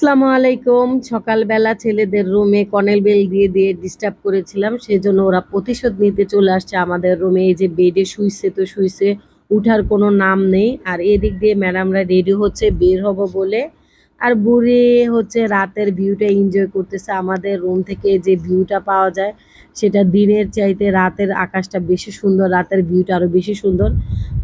আসসালামু আলাইকুম। সকালবেলা ছেলেদের রুমে কনেল বেল দিয়ে দিয়ে ডিস্টার্ব করেছিলাম, সেজন্য ওরা প্রতিশোধ নিতে চলে আসছে আমাদের রুমে এই যে বেডে শুইছে তো শুইছে, উঠার কোনো নাম নেই। আর এদিক দিয়ে ম্যাডামরা রেডি হচ্ছে, বের হব বলে। আর বুড়ি হচ্ছে রাতের ভিউটা এনজয় করতেছে। আমাদের রুম থেকে যে ভিউটা পাওয়া যায় সেটা দিনের চাইতে রাতের আকাশটা বেশি সুন্দর, রাতের ভিউটা আরও বেশি সুন্দর।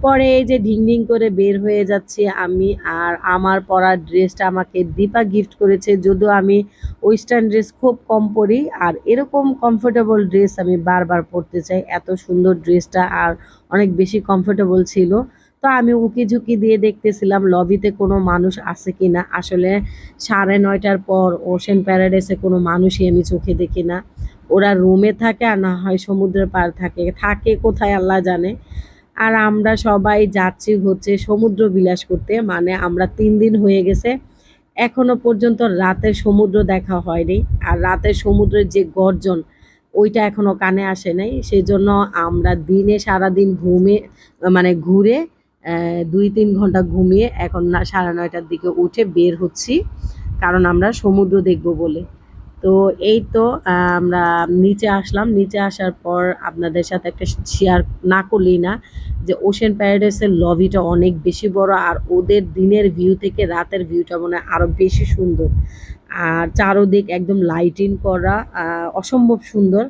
পরে এই যে ঢিং ঢিং করে বের হয়ে যাচ্ছি আমি আর আমার পরার ড্রেসটা আমাকে দীপা গিফট করেছে। যদিও আমি ওয়েস্টার্ন ড্রেস খুব কম পরি আর এরকম কমফোর্টেবল ড্রেস আমি বারবার পরতে চাই। এত সুন্দর ড্রেসটা আর অনেক বেশি কমফোর্টেবল ছিল। তো আমি উকি ঝুঁকি দিয়ে দেখতেছিলাম লবিতে কোনো মানুষ আছে কি না আসলে সাড়ে নয়টার পর ওশেন প্যারাডাইসে কোনো মানুষই আমি চোখে দেখি না। ওরা রুমে থাকে আর না হয় সমুদ্রের পার থাকে। থাকে কোথায় আল্লাহ জানে। আর আমরা সবাই যাচ্ছি হচ্ছে সমুদ্র বিলাস করতে মানে আমরা তিন দিন হয়ে গেছে। এখনও পর্যন্ত রাতের সমুদ্র দেখা হয়নি। আর রাতের সমুদ্রের যে গর্জন, ওইটা এখনও কানে আসে নাই। সেই জন্য আমরা দিনে সারাদিন ঘুমে মানে ঘুরে দুই তিন ঘণ্টা ঘুমিয়ে এখন সাড়ে নয়টার দিকে উঠে বের হচ্ছি। কারণ আমরা সমুদ্র দেখব বলে। তো এই তো আমরা নিচে আসলাম। নিচে আসার পর আপনাদের সাথে একটা শেয়ার না করলেই না, যে ওশেন প্যারাডাইসের লবিটা অনেক বেশি বড় আর ওদের দিনের ভিউ থেকে রাতের ভিউটা মনে হয় আরও বেশি সুন্দর। আর চারোদিক একদম লাইটিং করা অসম্ভব সুন্দর।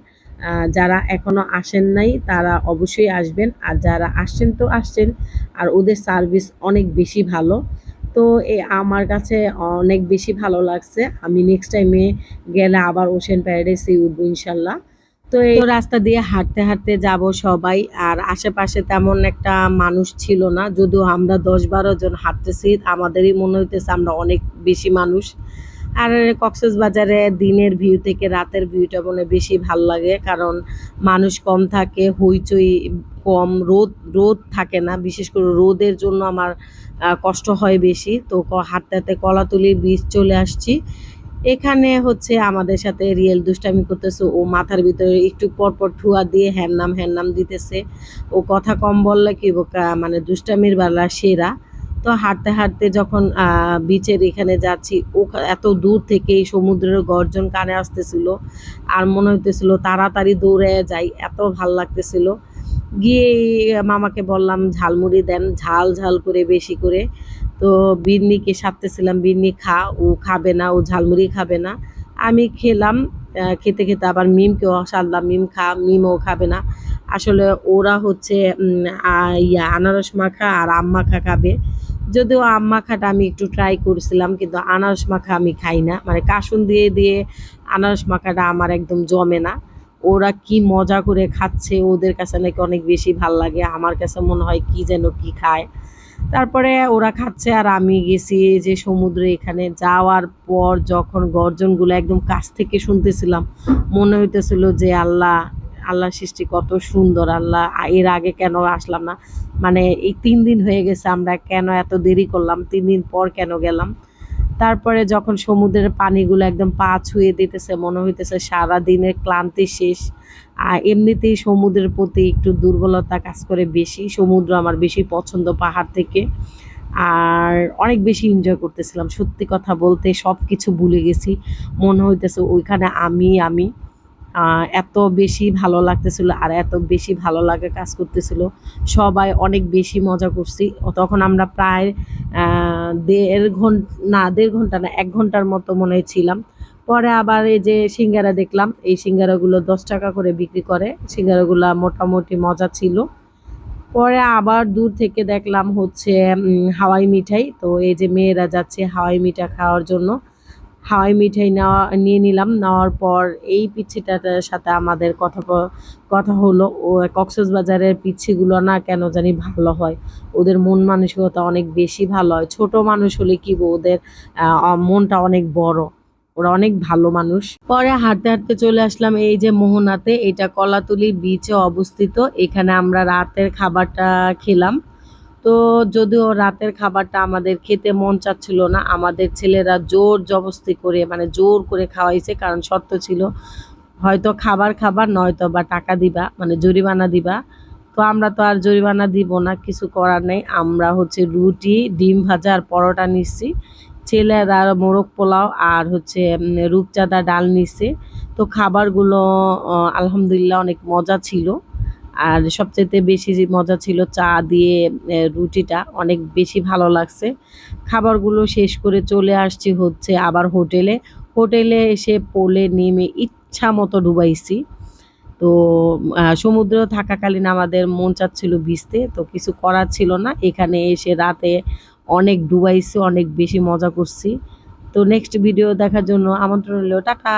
যারা এখনও আসেন নাই, তারা অবশ্যই আসবেন। আর যারা আসছেন তো আসছেন, আর ওদের সার্ভিস অনেক বেশি ভালো। তো আমার কাছে অনেক বেশি ভালো লাগছে। আমি নেক্সট টাইমে গেলে আবার ওশেন প্যারাডাইসে উঠবো ইনশাল্লাহ। তো এই রাস্তা দিয়ে হাঁটতে হাঁটতে যাব সবাই। আর আশেপাশে তেমন একটা মানুষ ছিল না। যদিও আমরা দশ বারো জন হাঁটতেছি, আমাদেরই মনে হইতেছে আমরা অনেক বেশি মানুষ। আর কক্সেস বাজারে দিনের ভিউ থেকে রাতের ভিউটা মনে বেশি ভালো লাগে। কারণ মানুষ কম থাকে, হইচই কম, রোদ রোদ থাকে না, বিশেষ করে রোদের জন্য আমার কষ্ট হয় বেশি। তো হাঁটতে হাঁটতে কলাতুলি বীজ চলে আসছি। এখানে হচ্ছে আমাদের সাথে রিয়েল দুষ্টামি করতেছে। ও মাথার ভিতরে একটু পর পর ঠুয়া দিয়ে হ্যার নাম হ্যার নাম দিতেছে। ও কথা কম বললে কি মানে দুষ্টামির বেলা সেরা। তো হাঁটতে হাঁটতে যখন বিচের এখানে যাচ্ছি, ও এত দূর থেকে এই সমুদ্রের গর্জন কানে আসতেছিল। আর মনে হইতেছিল তাড়াতাড়ি দৌড়ে যাই, এত ভালো লাগতেছিল। গিয়ে মামাকে বললাম, ঝালমুড়ি দেন, ঝাল ঝাল করে বেশি করে। তো বিন্নিকে সারতেছিলাম, বিন্নি খা, ও খাবে না, ও ঝালমুড়ি খাবে না। আমি খেলাম খেতে খেতে আবার মিমকেও সারলাম, মিম খা, মিমও খাবে না। আসলে ওরা হচ্ছে ইয়া, আনারস মাখা আর আম মাখা খাবে। যদিও আম মাখাটা আমি একটু ট্রাই করছিলাম, কিন্তু আনারস মাখা আমি খাই না। মানে কাসুন দিয়ে দিয়ে আনারস মাখাটা আমার একদম জমে না। ওরা কি মজা করে খাচ্ছে, ওদের কাছে নাকি অনেক বেশি ভালো লাগে, আমার কাছে মনে হয় কি যেন কি খায়। তারপরে ওরা খাচ্ছে আর আমি গেছি যে সমুদ্রে এখানে। যাওয়ার পর যখন গর্জনগুলো একদম কাছ থেকে শুনতেছিলাম, মনে হইতেছিল যে আল্লাহ আল্লাহ সৃষ্টি কত সুন্দর, আল্লাহ এর আগে কেন আসলাম না? মানে এই তিন দিন হয়ে গেছে, আমরা কেন এত দেরি করলাম? তিন দিন পর কেন গেলাম? তারপরে যখন সমুদ্রের পানিগুলো একদম পা ছুঁয়ে দিতেছে, মনে হইতেছে সারা দিনের ক্লান্তি শেষ। আর এমনিতেই সমুদ্রের প্রতি একটু দুর্বলতা কাজ করে বেশি। সমুদ্র আমার বেশি পছন্দ পাহাড় থেকে। আর অনেক বেশি এনজয় করতেছিলাম। সত্যি কথা বলতে সব কিছু ভুলে গেছি। মনে হইতেছে ওইখানে আমি আমি। এত বেশি ভালো লাগতেছিল আর এত বেশি ভালো লাগে কাজ করতেছিল। সবাই অনেক বেশি মজা করছি। তখন আমরা প্রায় দেড় ঘণ্টা না, দেড় ঘণ্টা না, এক ঘণ্টার মতো মনে ছিলাম। পরে আবার এই যে সিঙ্গারা দেখলাম, এই সিঙ্গারাগুলো দশ টাকা করে বিক্রি করে। সিঙ্গারাগুলো মোটামুটি মজা ছিল। পরে আবার দূর থেকে দেখলাম হচ্ছে হাওয়াই মিঠাই। তো এই যে মেয়েরা যাচ্ছে হাওয়াই মিঠা খাওয়ার জন্য। হাওয়াই মিঠাই নেওয়া, নিয়ে নিলাম। নেওয়ার পর এই পিচ্ছিটার সাথে আমাদের কথা কথা হলো, ও কক্সবাজারের পিচ্ছিগুলো না কেন জানি ভালো হয়। ওদের মন মানসিকতা অনেক বেশি ভালো হয়। ছোট মানুষ হলে কি ওদের মনটা অনেক বড়। ওরা অনেক ভালো মানুষ। পরে হাঁটতে হাঁটতে চলে আসলাম এই যে মোহনাতে। এটা কলাতুলি বিচে অবস্থিত। এখানে আমরা রাতের খাবারটা খেলাম। তো যদিও রাতের খাবারটা আমাদের খেতে মন চাচ্ছিল না, আমাদের ছেলেরা জোর জবস্তি করে মানে জোর করে খাওয়াইছে, কারণ শর্ত ছিল হয়তো খাবার খাবার, নয়তো বা টাকা দিবা মানে জরিমানা দিবা। তো আমরা তো আর জরিমানা দিব না, কিছু করার নেই। আমরা হচ্ছে রুটি, ডিম ভাজা আর পরোটা নিচ্ছি। ছেলেরা মোরগ পোলাও আর হচ্ছে রূপচাঁদা ডাল নিছে তো খাবারগুলো আলহামদুলিল্লাহ অনেক মজা ছিল। আর সবচেয়ে বেশি যে মজা ছিল চা দিয়ে রুটিটা, অনেক বেশি ভালো লাগছে। খাবারগুলো শেষ করে চলে আসছি হচ্ছে আবার হোটেলে। হোটেলে এসে পোলে নেমে ইচ্ছা মতো ডুবাইছি। তো সমুদ্র থাকাকালীন আমাদের মন চাচ্ছিল ভিজতে, তো কিছু করার ছিল না। এখানে এসে রাতে অনেক ডুবাইছি, অনেক বেশি মজা করছি। তো নেক্সট ভিডিও দেখার জন্য আমন্ত্রণ রইল, টাটা!